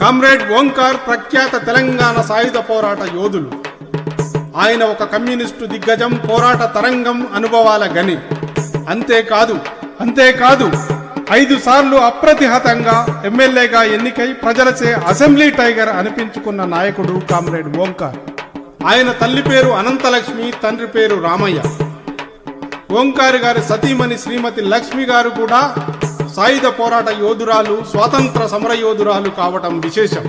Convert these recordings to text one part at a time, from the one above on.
Comrade Omkar ప్రఖ్యాత తెలంగాణ సాయుధ పోరాట యోధులు. ఆయన ఒక కమ్యూనిస్టు దిగ్గజం పోరాట తరంగం అనుభవాల గని. అంతేకాదు అంతేకాదు ఐదు సార్లు అప్రతిహతంగా ఎమ్మెల్యేగా ఎన్నికై ప్రజలచే అసెంబ్లీ టైగర్ అనిపించుకున్న నాయకుడు కామ్రేడ్ ఓంకార్. ఆయన తల్లి పేరు అనంతలక్ష్మి తండ్రి పేరు రామయ్య. ఓంకార్ గారి సతీమణి శ్రీమతి లక్ష్మి గారు కూడా సాయుధ పోరాట యోధురాలు స్వాతంత్ర సమర యోధురాలు కావటం విశేషం.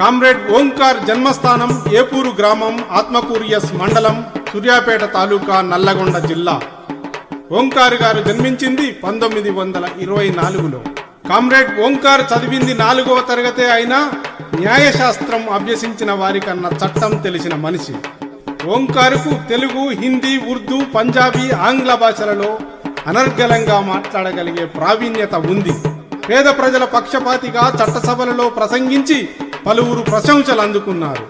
కామ్రేడ్ ఓంకార్ జన్మస్థానం ఏపూరు గ్రామం ఆత్మకూరియస్ మండలం సూర్యాపేట తాలూకా నల్లగొండ జిల్లా. ఓంకార్ గారు జన్మించింది పంతొమ్మిది వందల ఇరవై నాలుగులో. కామ్రేడ్ ఓంకార్ చదివింది నాలుగవ తరగతే అయినా న్యాయశాస్త్రం అభ్యసించిన వారికన్నా చట్టం తెలిసిన మనిషి. ఓంకారుకు తెలుగు హిందీ ఉర్దూ పంజాబీ ఆంగ్ల భాషలలో అనర్గళంగా మాట్లాడగలిగే ప్రావీణ్యత ఉంది. పేద ప్రజల పక్షపాతిగా చట్టసభలలో ప్రసంగించి పలువురు ప్రశంసలు అందుకున్నారు.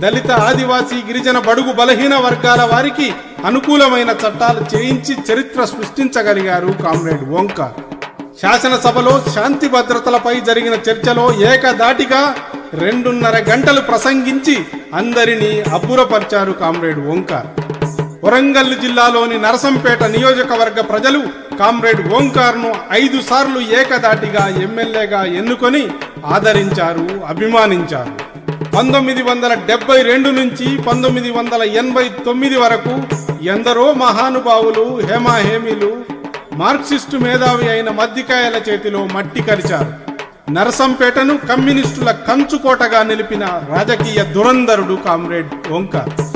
దళిత ఆదివాసీ గిరిజన బడుగు బలహీన వర్గాల వారికి అనుకూలమైన చట్టాలు చేయించి చరిత్ర సృష్టించగలిగారు కామ్రేడ్ ఓంకార్. శాసనసభలో శాంతి భద్రతలపై జరిగిన చర్చలో ఏకదాటిగా రెండున్నర గంటలు ప్రసంగించి అందరినీ అబ్బురపరిచారు కామ్రేడ్ ఓంకార్. వరంగల్ జిల్లాలోని నరసంపేట నియోజకవర్గ ప్రజలు కామ్రేడ్ ఓంకార్ను ఐదు సార్లు ఏకదాటిగా ఎమ్మెల్యేగా ఎన్నుకొని ఆదరించారు అభిమానించారు. పంతొమ్మిది వందల డెబ్బై రెండు నుంచి పంతొమ్మిది వందల ఎనభై తొమ్మిది వరకు ఎందరో మహానుభావులు హేమాహేమీలు మార్క్సిస్టు మేధావి అయిన మద్దికాయల చేతిలో మట్టి కరిచారు. నరసంపేటను కమ్యూనిస్టుల కంచుకోటగా నిలిపిన రాజకీయ దురంధరుడు కామ్రేడ్ ఓంకార్.